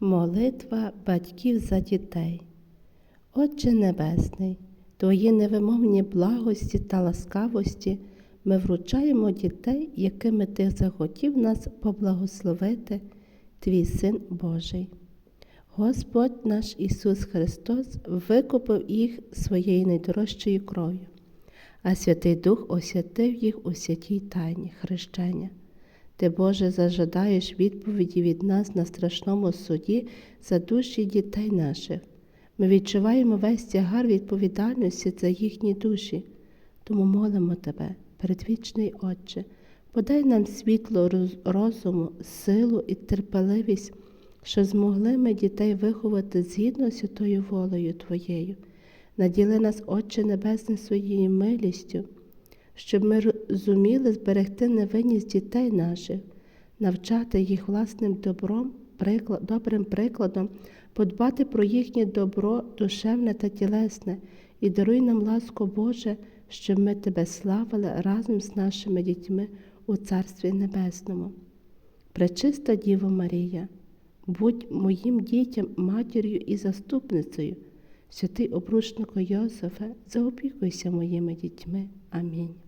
Молитва батьків за дітей. Отче Небесний, Твої невимовні благості та ласкавості ми вручаємо дітей, якими Ти захотів нас поблагословити, Твій Син Божий. Господь наш Ісус Христос викупив їх своєю найдорожчою кров'ю, а Святий Дух освятив їх у святій тайні хрещення. Ти, Боже, зажадаєш відповіді від нас на страшному суді за душі дітей наших. Ми відчуваємо весь тягар відповідальності за їхні душі, тому молимо Тебе, передвічний Отче, подай нам світло розуму, силу і терпеливість, що змогли ми дітей виховати згідно святою волею Твоєю. Наділи нас, Отче Небесний, своєю милістю, щоб ми зуміли зберегти невинність дітей наших, навчати їх власним добром, приклад, добрим прикладом, подбати про їхнє добро, душевне та тілесне, і даруй нам ласку Боже, щоб ми Тебе славили разом з нашими дітьми у Царстві Небесному. Пречиста Діво Марія, будь моїм дітям матір'ю і заступницею, святий обручнику Йосифе, заопікуйся моїми дітьми. Амінь.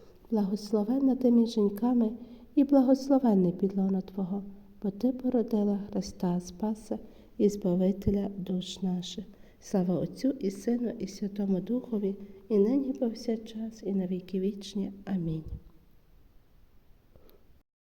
благословенна ти між жінками і благословенний підлона Твого, бо Ти породила Христа Спаса і Збавителя душ наших. Слава Отцю і Сину, і Святому Духові, і нині повсякчас, і на віки вічні. Амінь.